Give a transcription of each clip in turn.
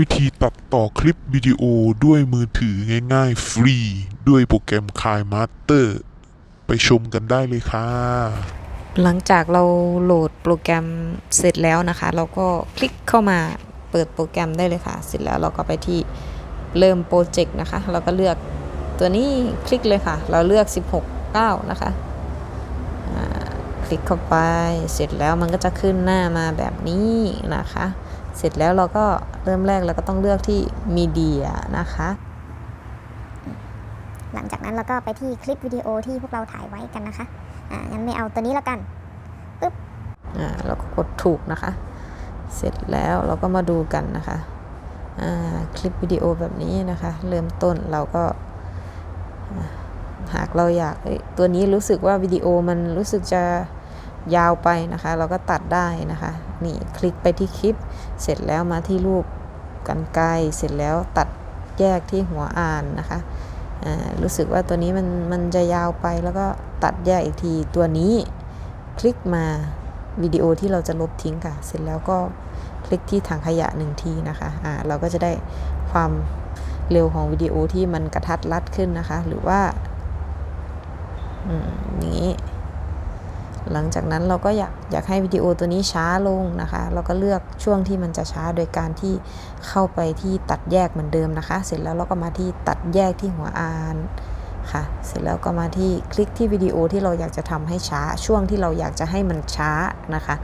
วิธีตัดต่อคลิปวิดีโอด้วยมือถือง่ายๆ ฟรี ด้วยโปรแกรม k i Master ไปชมกันได้เลยค่ะ หลังจากเราโหลดโปรแกรมเสร็จแล้วนะคะ เราก็คลิกเข้ามาเปิดโปรแกรมได้เลยค่ะ เสร็จแล้วเราก็ไปที่เริ่มโปรเจกต์นะคะ เราก็เลือกตัวนี้คลิกเลยค่ะ เราเลือก 16 9 นะคะคลิกเข้าไปเสร็จแล้วมันก็จะขึ้นหน้ามาแบบนี้นะคะ เสร็จแล้วเราก็เริ่มแรกเราก็ต้องเลือกที่มีเดียนะคะ หลังจากนั้นเราก็ไปที่คลิปวิดีโอที่พวกเราถ่ายไว้กันนะคะ อ่า งั้นไม่เอาตัวนี้แล้วกันอ่า เราก็กดถูกนะคะ เสร็จแล้วเราก็มาดูกันนะคะ อ่า คลิปวิดีโอแบบนี้นะคะ เริ่มต้นเราก็อ่าหากเราอยากเอ้ยตัวนี้รู้สึกว่าวิดีโอมันรู้สึกจะยาวไปนะคะ เราก็ตัดได้นะคะ นี่คลิกไปที่คลิป เสร็จแล้วมาที่รูปกันไกลเสร็จแล้วตัดแยกที่หัวอ่านนะคะรู้สึกว่าตัวนี้มันมันจะยาวไปแล้วก็ตัดแยกอีกทีตัวนี้คลิกมาวิดีโอที่เราจะลบทิ้งค่ะ เสร็จแล้วก็คลิกที่ถังขยะหนึ่งทีนะคะอ่าเราก็จะได้ความเร็วของวิดีโอที่มันกระทัดรัดขึ้นนะคะ หรือว่าอืมอย่างนี้ หลังจากนั้นเราก็อยากอยากให้วิดีโอตัวนี้ช้าลงนะคะ เราก็เลือกช่วงที่มันจะช้าโดยการที่เข้าไปที่ตัดแยกเหมือนเดิมนะคะ เสร็จแล้วเราก็มาที่ตัดแยกที่หัวอ่านค่ะ เสร็จแล้วก็มาที่คลิกที่วิดีโอที่เราอยากจะทำให้ช้า ช่วงที่เราอยากจะให้มันช้านะคะ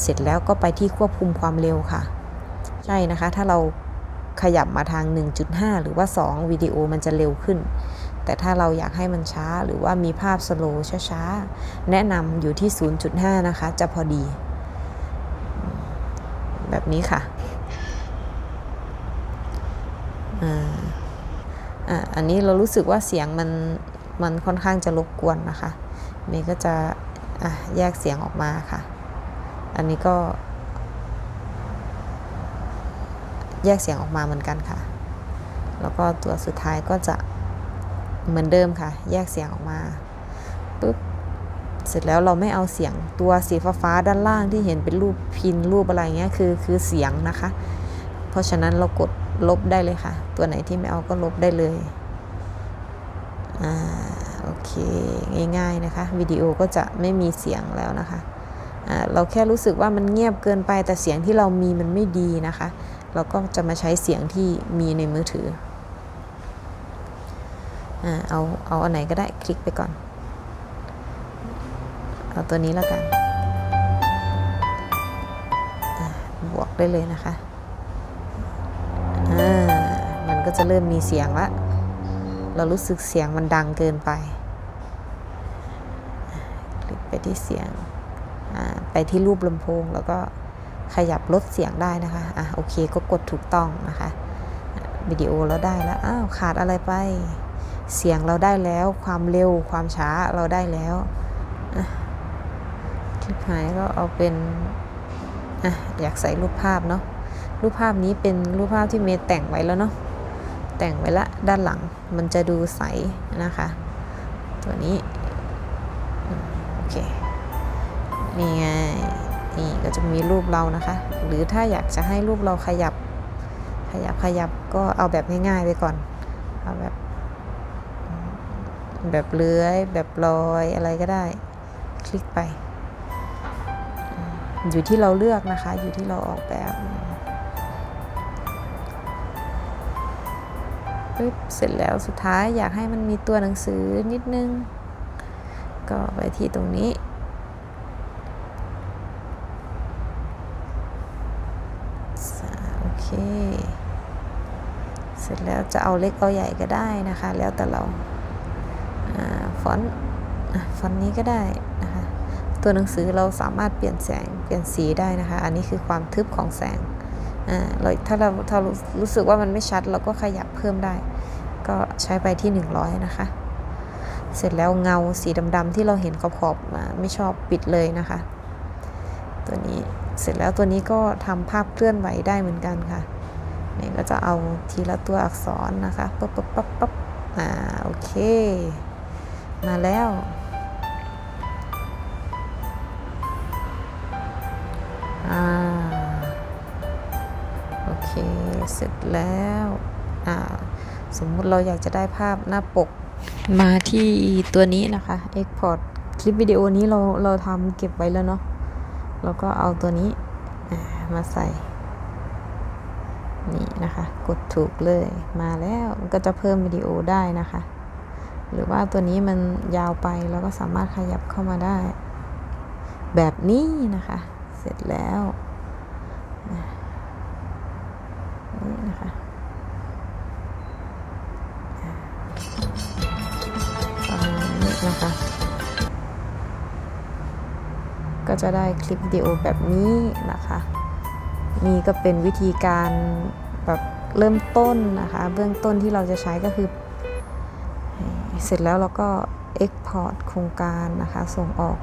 เสร็จแล้วก็ไปที่ควบคุมความเร็วค่ะ ใช่นะคะ ถ้าเราขยับมาทาง 1.5 หรือว่า 2วิดีโอมันจะเร็วขึ้น แต่ถ้าเราอยากให้มันช้าหรือว่ามีภาพสโลว์ช้าๆ แนะนำอยู่ที่ 0.5 นะคะ จะพอดี แบบนี้ค่ะอ่าอันนี้เรารู้สึกว่าเสียงมันมันค่อนข้างจะรบกวนนะคะเมย์ก็จะอะแยกเสียงออกมาค่ะ อันนี้ก็ แยกเสียงออกมาเหมือนกันค่ะ แล้วก็ตัวสุดท้ายก็จะ เหมือนเดิมค่ะ แยกเสียงออกมาปุ๊บเสร็จแล้วเราไม่เอาเสียงตัวสีฟ้าด้านล่างที่เห็นเป็นรูปพินรูปอะไรเงี้ยคือคือเสียงนะคะ เพราะฉะนั้นเรากดลบได้เลยค่ะ ตัวไหนที่ไม่เอาก็ลบได้เลยอ่าโอเคง่ายๆนะคะวิดีโอก็จะไม่มีเสียงแล้วนะคะอ่าเราแค่รู้สึกว่ามันเงียบเกินไปแต่เสียงที่เรามีมันไม่ดีนะคะ เราก็จะมาใช้เสียงที่มีในมือถือ เอาเอาอันไหนก็ได้คลิกไปก่อน เอาตัวนี้แล้วกันบวกได้เลยนะคะอ่ามันก็จะเริ่มมีเสียงละ เรารู้สึกเสียงมันดังเกินไป คลิกไปที่เสียงอ่าไปที่รูปลำโพงแล้วก็ขยับลดเสียงได้นะคะ อะโอเคก็กดถูกต้องนะคะ วิดีโอเราได้แล้ว อ้าว ขาดอะไรไป เสียงเราได้แล้ว ความเร็วความช้าเราได้แล้วคลิปหายก็เอาเป็นออยากใส่รูปภาพเนาะรูปภาพนี้เป็นรูปภาพที่เมย์แต่งไว้แล้วเนาะแต่งไว้ละด้านหลังมันจะดูใสนะคะ ตัวนี้โอเคนี่ไงนี่ก็จะมีรูปเรานะคะ หรือถ้าอยากจะให้รูปเราขยับ ขยับขยับก็เอาแบบง่ายๆไปก่อนเอาแบบ แบบเลื้อย แบบลอยอะไรก็ได้ คลิกไป อยู่ที่เราเลือกนะคะ อยู่ที่เราออกแบบปึ๊บเสร็จแล้วสุดท้ายอยากให้มันมีตัวหนังสือนิดนึง ก็ไปที่ตรงนี้ โอเค เสร็จแล้วจะเอาเล็กเอาใหญ่ก็ได้นะคะ แล้วแต่เราอา ฟอนต์ฟอนต์นี้ก็ได้นะคะตัวหนังสือเราสามารถเปลี่ยนแสงเปลี่ยนสีได้นะคะ อันนี้คือความทึบของแสงอ่าเราถ้าเราถ้ารู้สึกว่ามันไม่ชัดเราก็ขยับเพิ่มได้ ก็ใช้ไปที่ 100 นะคะ เสร็จแล้วเงาสีดำๆที่เราเห็นขอบๆมาไม่ชอบปิดเลยนะคะ ตัวนี้เสร็จแล้วตัวนี้ก็ทำภาพเคลื่อนไหวได้เหมือนกันค่ะนี่ก็จะเอาทีละตัวอักษรนะคะปั๊บปั๊บปั๊บปั๊บอ่าโอเค มาแล้ว อ่า โอเค เสร็จแล้ว อ่า สมมุติเราอยากจะได้ภาพหน้าปก มาที่ตัวนี้นะคะ Export คลิปวิดีโอนี้เราเราทำเก็บไว้แล้วเนาะ แล้วก็เอาตัวนี้มาใส่ นี่นะคะ กดถูกเลย มาแล้ว มันก็จะเพิ่มวิดีโอได้นะคะ หรือว่าตัวนี้มันยาวไปเราก็สามารถขยับเข้ามาได้ แบบนี้นะคะ เสร็จแล้วนี่นะคะอะประมาณนี้นะคะ ก็จะได้คลิปวิดีโอแบบนี้นะคะ นี่ก็เป็นวิธีการแบบเริ่มต้นนะคะ เบื้องต้นที่เราจะใช้ก็คือ เสร็จแล้วเราก็ Export โครงการนะคะ ส่งออก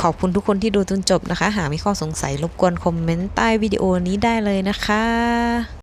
ขอบคุณทุกคนที่ดูจนจบนะคะ หากมีข้อสงสัยรบกวนคอมเมนต์ใต้วิดีโอนี้ได้เลยนะคะ